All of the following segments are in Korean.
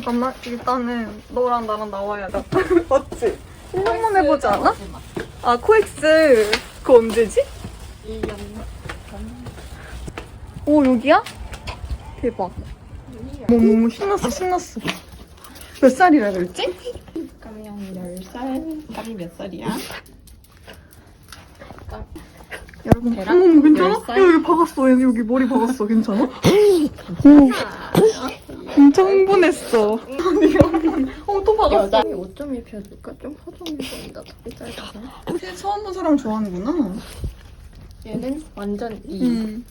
잠깐만, 일단은 너랑 나랑 나와야 돼. 맞지? 한번 해보지 않아? 아, 코엑스. 그거 언제지? 1년 오, 여기야? 대박. 너무, 너무 신났어, 신났어. 몇 살이라 그랬지? 까미양 10살 까미 몇 살이야? 여러분? 어머, 괜찮아? 열 야, 살? 여기 박았어. 얘 여기 머리 박았어. 괜찮아? 오, 진짜 흥분했어. 아니야. 어, 또 박았어. 여자 5점 입혀줄까? 좀 허접해 보인다 되게 짧아서 혹시 처음 본 사람 좋아하는구나. 얘는 완전 이 응.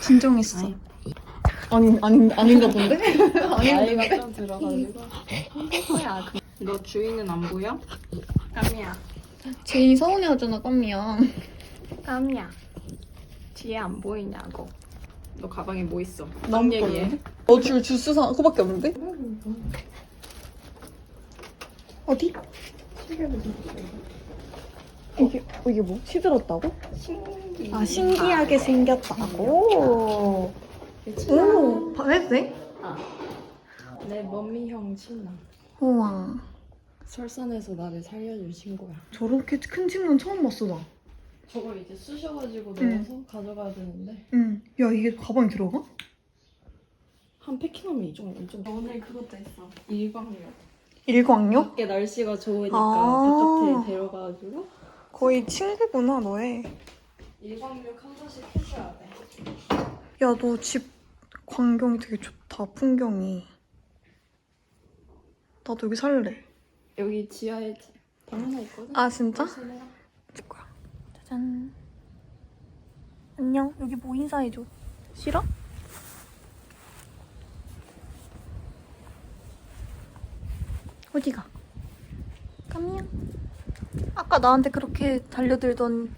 진정했어. 아니, 아니, 아닌가 본데? 나이가 좀 들어가지고 그- 너 주인은 안 보여? 까미야 제이 서운해하잖아, 깜미야. 까미야 뒤에 안 보이냐고 너 가방에 뭐 있어? 난남 얘기해. 너 지금 주스 사, 그거밖에 없는데? 어디? 이게, 이게 뭐? 시들었다고? 신기 아, 신기하게 생겼다고? 오, 해도 돼? 내 머미형 신랑 우와. 설산에서 나를 살려준 친구야 저렇게 큰 침낭 처음 봤어, 나. 저걸 이제 쑤셔가지고 응. 넣어서 가져가야 되는데 응. 야, 이게 가방에 들어가? 한 패킹하면 이 정도 좀 오늘 그것도 했어 일광욕 일광욕? 밖에 날씨가 좋으니까 아. 바깥에 데려가가지고 거의 친구구나, 너의. 일광욕 한 번씩 해줘야 돼 야, 너 집 광경이 되게 좋다, 풍경이. 나도 여기 살래. 여기 지하에 방 하나 있거든? 아, 진짜? 줄 거야. 짜잔. 안녕. 여기 뭐 인사해줘. 싫어? 어디가? 까미야. 아까 나한테 그렇게 달려들던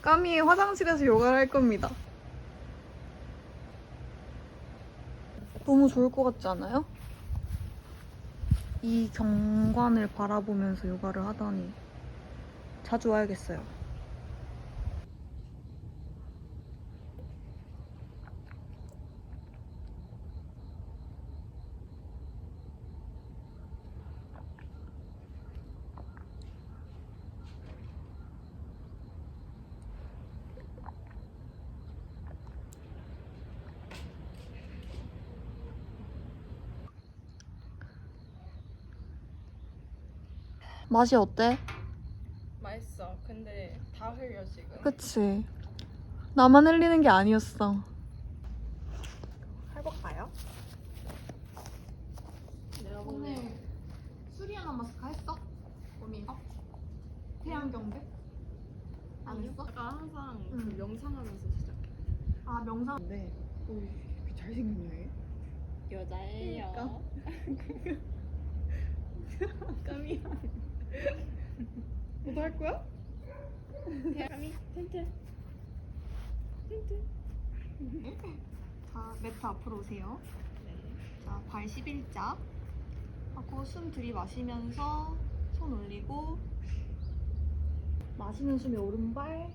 까미의 화장실에서 요가를 할 겁니다. 너무 좋을 것 같지 않아요? 이 경관을 바라보면서 요가를 하다니 자주 와야겠어요. 맛이 어때? 맛있어 근데 다 흘려 지금 그치. 나만 흘리는 게 아니었어. 해볼까요? 오늘 수리하나 마스크 했어? 고민가? 태양경대? 안 했어? 아까 항상 그 응. 명상하면서 시작해. 아 명상 근데 어, 이렇게 잘생겼냐 얘? 여자예요. 까미야 너도 할 거야? 까미 텐트. 자 매트 앞으로 오세요 네. 자, 발 11자 하고 숨 들이마시면서 손 올리고 마시는 숨에 오른발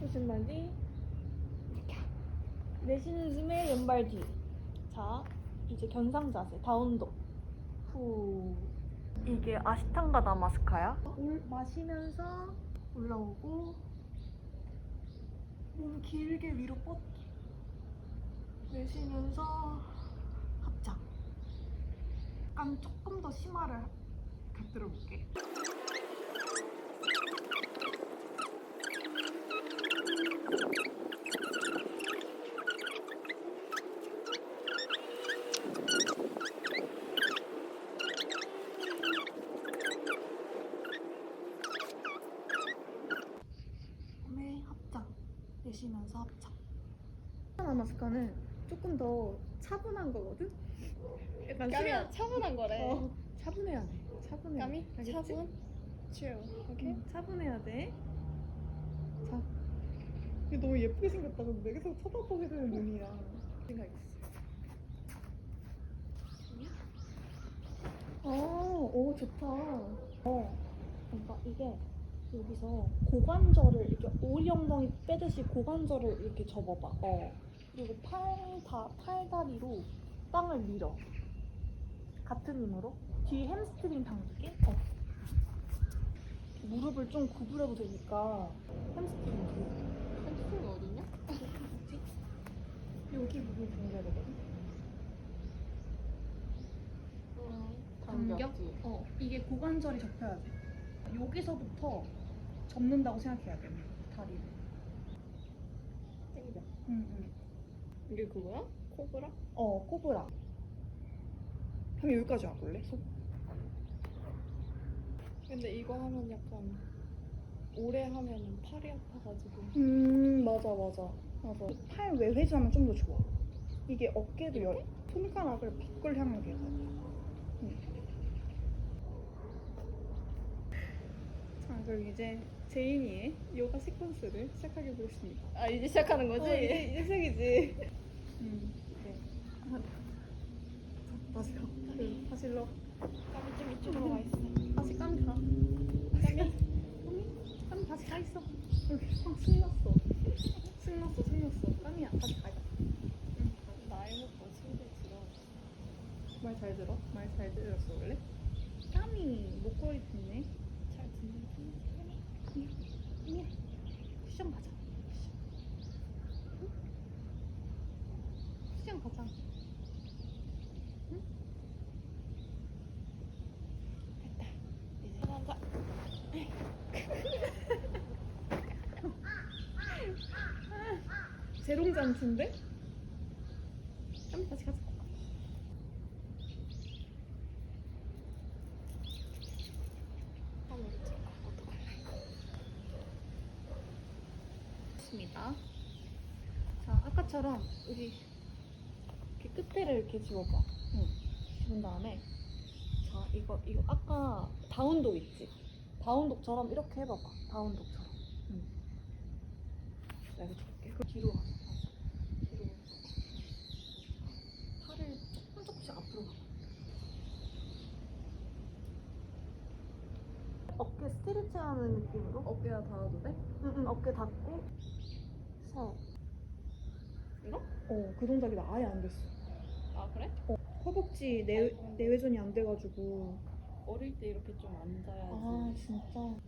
오른발 뒤 내쉬는 숨에 왼발 뒤. 자, 이제 견상 자세, 다운독. 후. 이게 아시탄가 나마스카야? 올, 마시면서 올라오고 몸 길게 위로 뻗기 내쉬면서 합장 약간 조금 더 심화를 곁들여 볼게 몸에 합장 내쉬면서 합장 나마스카는 조금 더 차분한 거거든? 약간 까미야 차분한 거래. 어, 차분해야 돼. 차분해. 까미 알겠지? 차분. chill. 오케이. 응, 차분해야 돼. 자. 이게 너무 예쁘게 생겼다. 근데 계속 쳐다보게 되는 눈이야. 생각했어. 어, 오, 좋다. 어, 그러니까 이게 여기서 고관절을 이렇게 오리 엉덩이 빼듯이 고관절을 이렇게 접어봐. 어. 그리고 팔, 다, 팔다리로 땅을 밀어. 같은 힘으로. 뒤 햄스트링 당기기. 어. 무릎을 좀 구부려도 되니까 햄스트링 당기기. 텐트 어디냐? 여기 부분 당겨야 되거든. 당겨? 어, 이게 고관절이 접혀야 돼. 여기서부터 접는다고 생각해야 돼. 다리를. 당겨. 응, 응. 이게 그거야? 코브라? 어, 코브라. 그럼 여기까지 와볼래? 근데 이거 하면 약간 오래 하면 팔이 아파가지고. 음, 맞아, 맞아. 맞아. 팔 외회전하면 좀 더 좋아 이게 어깨도 열 손가락을 밖을 향하게 해서 자 그럼 이제 제인이의 요가 시퀀스를 시작하게 보겠습니다 아 이제 시작하는 거지? 어, 이제, 이제 시작이지 음, 네. 다시 가 그, 다시 일로 까미 좀 이쪽으로 와 있어. 다시 깜 가. 깜이. 깜이 다시 가 있어. 막 신났어. 신났어, 신났어. 깜이야, 다시 가 있어. 응. 나이 먹고 침대 들어. 말 잘 들어? 말 잘 들었어, 원래? 깜이 목걸이 듣네. 잘 듣는 편. 쿠션 가자. 쿠션. 응? 쿠션 가자. 이제 하자. 재롱잔치인데? 깜이 다시 가자. 한번 찍어. 어떡할래? 좋습니다. 자, 아까처럼 여기 이렇게 끝에를 이렇게 집어봐. 응. 집은 다음에 자, 이거 이거 아까 다운독 있지? 다운독처럼 이렇게 해봐봐. 다운독처럼. 응. 나 이거 줄게. 그 뒤로 가. 뒤로. 팔을 조금 조금씩 앞으로 가. 어깨 스트레칭하는 느낌으로 어깨가 닿아도 돼? 응응 어깨 닫고 서 어, 그 동작이 나 아예 안 됐어. 아 그래? 허벅지 내, 내외전이 안 돼가지고. 어릴 때 이렇게 좀 앉아야지. 아 진짜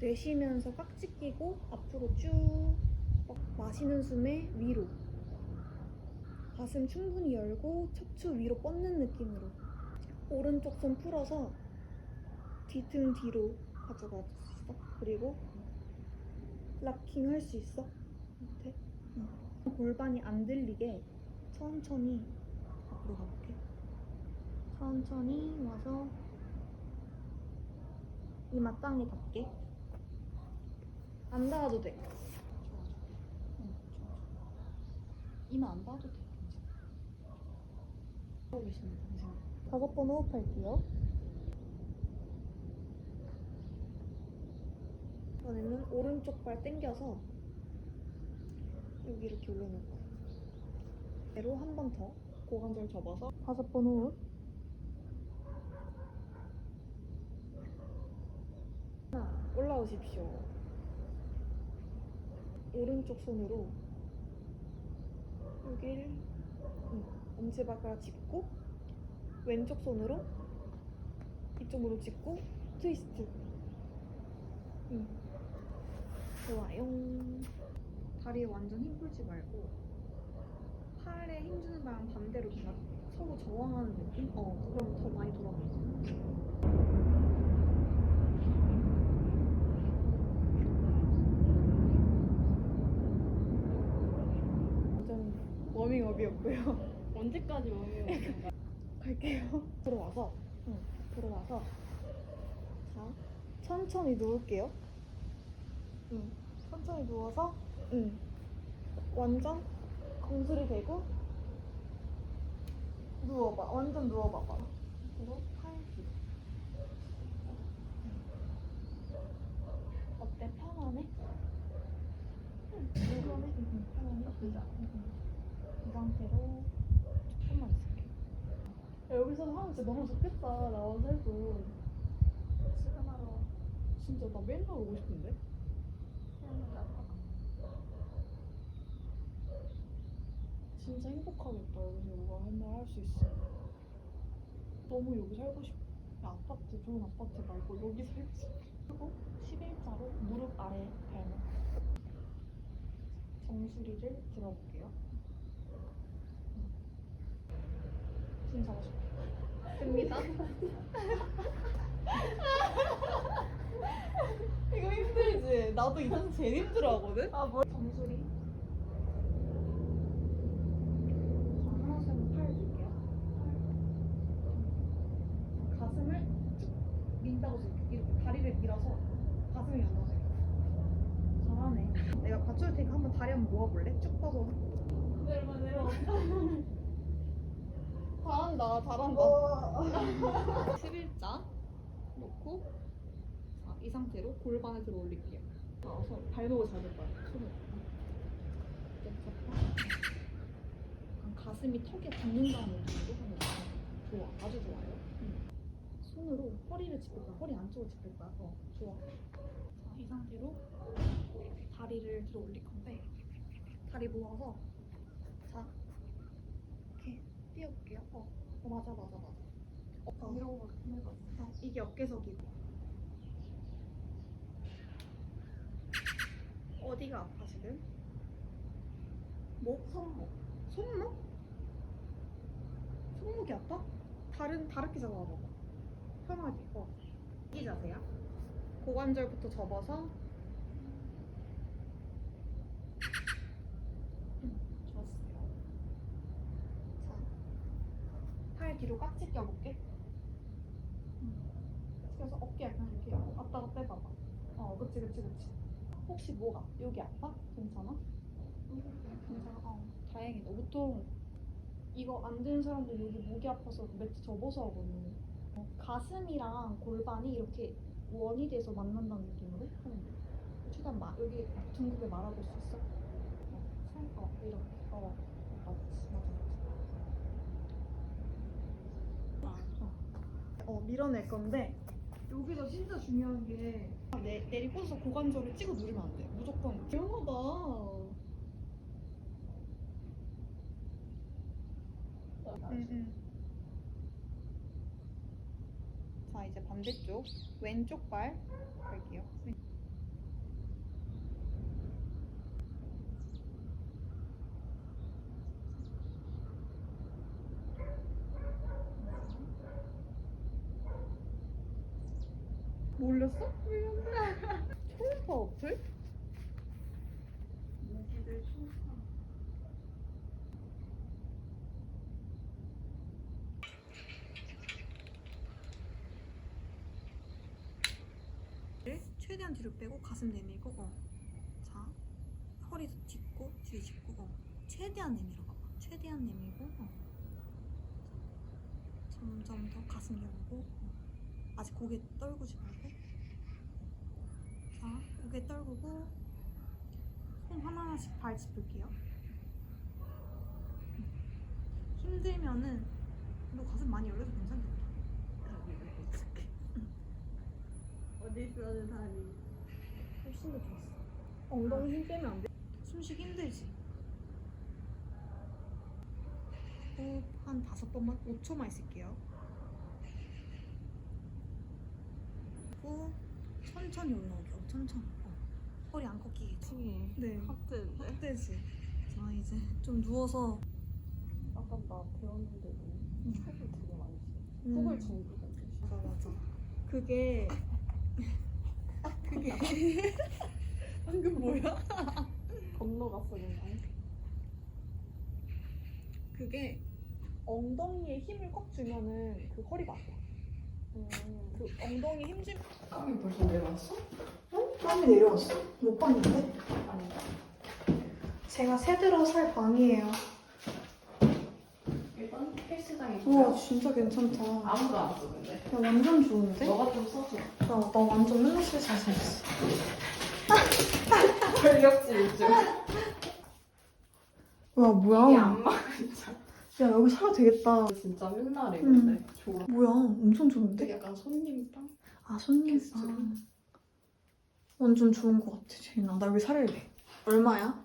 내쉬면서 깍지 끼고 앞으로 쭉 마시는 숨에 위로 가슴 충분히 열고 척추 위로 뻗는 느낌으로 오른쪽 손 풀어서 뒤등 뒤로 수 있어 그리고 락킹 할 수 있어 밑에 응. 골반이 안 들리게 천천히 앞으로 가볼게. 천천히 와서 이마 땅에 닿게. 안 닿아도 돼. 좋아, 좋아. 응, 좋아. 이마 안 닿아도 돼. 괜찮아. 하고 계시는 당신. 다섯 번 호흡할게요. 이번에는 오른쪽 발 당겨서 여기 이렇게 올려놓을 거야. 배로 한 번 더 고관절 접어서 다섯 번 호흡. 하나, 올라오십시오. 오른쪽 손으로 여기를 응, 엄지발가락 짚고 왼쪽 손으로 이쪽 무릎 짚고 트위스트. 응. 좋아요. 다리에 완전 힘 풀지 말고 팔에 힘주는 방향 반대로 그냥 서로 저항하는 느낌? 어, 그럼 더 많이 돌아가요. 워밍업이었고요. 언제까지 오면 갈게요. 들어와서, 응, 들어와서, 자, 천천히 누울게요. 응, 천천히 누워서, 응, 완전 공술이 되고, 누워봐, 완전 누워봐봐. 그리고 팔 뒤. 어때? 응? 응, 응, 편하네? 응, 응. 이 상태로 조금만 있을게. 야, 여기서 하면 진짜 너무 좋겠다. 나와서 해도. 수련하러 진짜 나 맨날 오고 싶은데? 진짜 행복하겠다. 여기서 요가 맨날 할 수 있어. 너무 여기 살고 싶어. 야, 아파트, 좋은 아파트 말고 여기 살고 싶어. 그리고 11자로 무릎 아래 발목. 정수리를 들어볼게요. 숨 잡아줘. 됩니다. 이거 힘들지? 나도 이건 제일 힘들어 하거든? 아, 뭐? 정수리. 자, 하나씩 한번 팔 줄게요. 팔. 가슴을 쭉 민다고 이렇게 다리를 밀어서 가슴이 열려서 잘하네. 내가 받쳐줄 테니까 한번 다리 한번 모아볼래? 쭉 뻗어. 내려봐, 내려봐. 잘한다, 잘한다. 11자 놓고 자, 이 상태로 골반을 들어 올릴게요. 나와서 발목을 잡을 거야. 손을. 가슴이 턱에 닿는다는 느낌으로 하면 좋아. 좋아. 아주 좋아요. 손으로 허리를 짚을 거야. 허리 안쪽을 짚을 거야. 어, 좋아. 자, 이 상태로 다리를 들어 올릴 건데 다리 모아서 자 이렇게 띄워볼게요. 어, 어 맞아 맞아 맞아. 어, 막 힘들어. 어, 이게 어깨석이고 어디가 아파 지금? 목? 손목 손목? 손목이 아파? 다른 다르게 잡아봐봐 편하게 어. 이 자세야 고관절부터 접어서 음, 좋았어요 자 팔 뒤로 깍지 껴볼게 그래서 어깨 약간 이렇게 왔다가 빼봐봐. 어, 그치, 그치, 그치. 혹시 뭐가 여기 아파? 괜찮아? 괜찮아. 어, 다행이다. 보통 이거 안 되는 사람들 여기 목이 아파서 매트 접어서 하거든. 어, 가슴이랑 골반이 이렇게 원이 돼서 만난다는 느낌으로 하면 돼. 최대한 마, 여기 둥글게 말아볼 수 있어? 어, 살, 어, 이렇게. 어, 맞지, 맞아, 맞아. 어, 밀어낼 건데 여기서 진짜 중요한 게 내, 내리고서 고관절을 찍어 누르면 안 돼. 무조건 위험하다. 응, 응. 자 이제 반대쪽 왼쪽 발 갈게요. 올렸어? 초음파 어플? 최대한 뒤로 빼고 가슴 내밀고 어. 자 허리도 짚고 뒤 짚고 어. 최대한 내밀어 봐봐 최대한 내밀고 어. 점점 더 가슴 열고 어. 아직 고개 떨구지 말고 자 고개 떨구고 손 하나하나씩 발 짚을게요. 힘들면은 너 가슴 많이 열려도 괜찮겠다. 어디 있어는 다니. 훨씬 더 좋았어. 엉덩이 힘 빼면 안 돼. 숨쉬기 힘들지. 호흡 한 다섯 번만 5초만 있을게요. 그리고 천천히 올라오게요. 천천히. 어. 허리 안 꺾이게. 층이 네. 확대인데. 확대지. 자 이제 좀 누워서 아까 나 배웠는데 살이 되게 많이 찌. 음, 훅을 준비가 맞아 맞아. 그게 그게 방금 뭐야? 건너갔어 그냥. 그게 엉덩이에 힘을 꽉 주면은 그 허리가 아파. 음. 그 엉덩이 힘 주면 땀이 벌써 내려왔어? 어? 땀이 내려왔어? 못 봤는데? 아니다. 제가 새 들어 살 방이에요. 일단 헬스장에 우와 진짜 괜찮다. 야 아무도 안 써 근데. 완전 좋은데? 너가 좀 써줘. 나, 나 완전 맨날 잘 살았어. 권력지 요즘. 와 이게 뭐야? 안 맞아. 야 여기 살아 되겠다. 진짜 맨날 음. 이건데. 좋아. 뭐야 엄청 좋은데? 약간 손님빵? 아 손님 게스트. 아, 완전 좋은 것 같아 제인아. 나 여기 살래. 얼마야?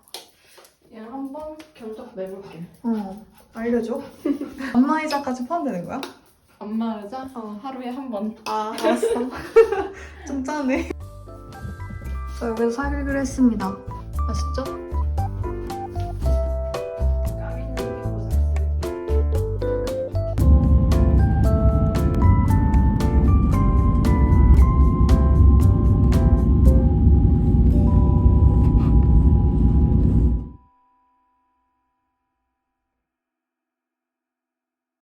얘를 한번 견적 내볼게. 어 알려줘. 안마의자까지 포함되는 거야? 안마의자 어. 하루에 한 번. 아 알았어. 좀 짜네. 저 여기서 사기를 했습니다. 아시죠?